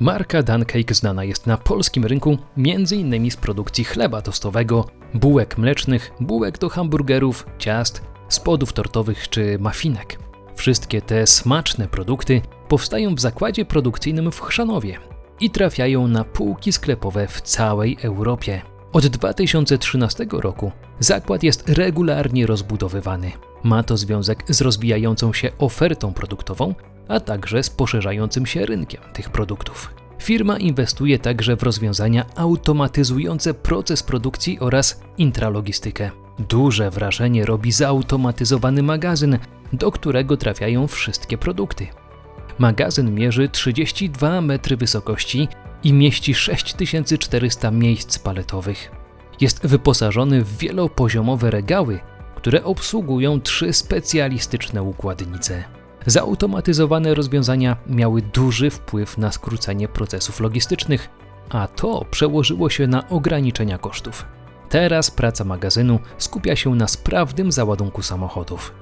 Marka Dancake znana jest na polskim rynku m.in. z produkcji chleba tostowego, bułek mlecznych, bułek do hamburgerów, ciast, spodów tortowych czy mafinek. Wszystkie te smaczne produkty powstają w zakładzie produkcyjnym w Chrzanowie i trafiają na półki sklepowe w całej Europie. Od 2013 roku zakład jest regularnie rozbudowywany. Ma to związek z rozwijającą się ofertą produktową, a także z poszerzającym się rynkiem tych produktów. Firma inwestuje także w rozwiązania automatyzujące proces produkcji oraz intralogistykę. Duże wrażenie robi zautomatyzowany magazyn, do którego trafiają wszystkie produkty. Magazyn mierzy 32 metry wysokości i mieści 6400 miejsc paletowych. Jest wyposażony w wielopoziomowe regały, które obsługują trzy specjalistyczne układnice. Zautomatyzowane rozwiązania miały duży wpływ na skrócenie procesów logistycznych, a to przełożyło się na ograniczenia kosztów. Teraz praca magazynu skupia się na sprawnym załadunku samochodów.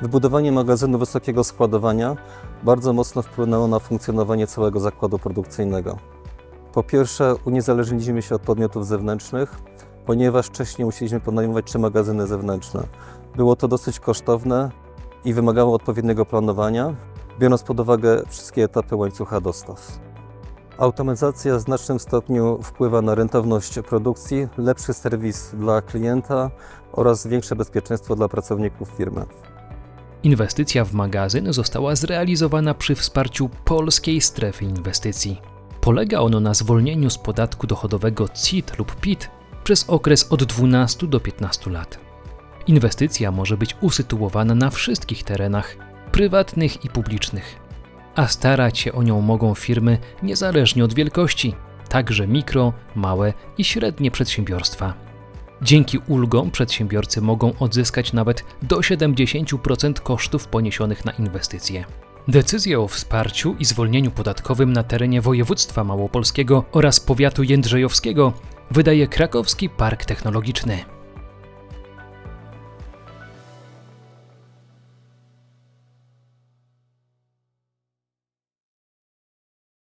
Wybudowanie magazynu wysokiego składowania bardzo mocno wpłynęło na funkcjonowanie całego zakładu produkcyjnego. Po pierwsze, uniezależniliśmy się od podmiotów zewnętrznych, ponieważ wcześniej musieliśmy podejmować trzy magazyny zewnętrzne. Było to dosyć kosztowne i wymagało odpowiedniego planowania, biorąc pod uwagę wszystkie etapy łańcucha dostaw. Automatyzacja w znacznym stopniu wpływa na rentowność produkcji, lepszy serwis dla klienta oraz większe bezpieczeństwo dla pracowników firmy. Inwestycja w magazyn została zrealizowana przy wsparciu polskiej strefy inwestycji. Polega ono na zwolnieniu z podatku dochodowego CIT lub PIT przez okres od 12 do 15 lat. Inwestycja może być usytuowana na wszystkich terenach, prywatnych i publicznych, a starać się o nią mogą firmy niezależnie od wielkości, także mikro, małe i średnie przedsiębiorstwa. Dzięki ulgom przedsiębiorcy mogą odzyskać nawet do 70% kosztów poniesionych na inwestycje. Decyzję o wsparciu i zwolnieniu podatkowym na terenie województwa małopolskiego oraz powiatu jędrzejowskiego wydaje Krakowski Park Technologiczny.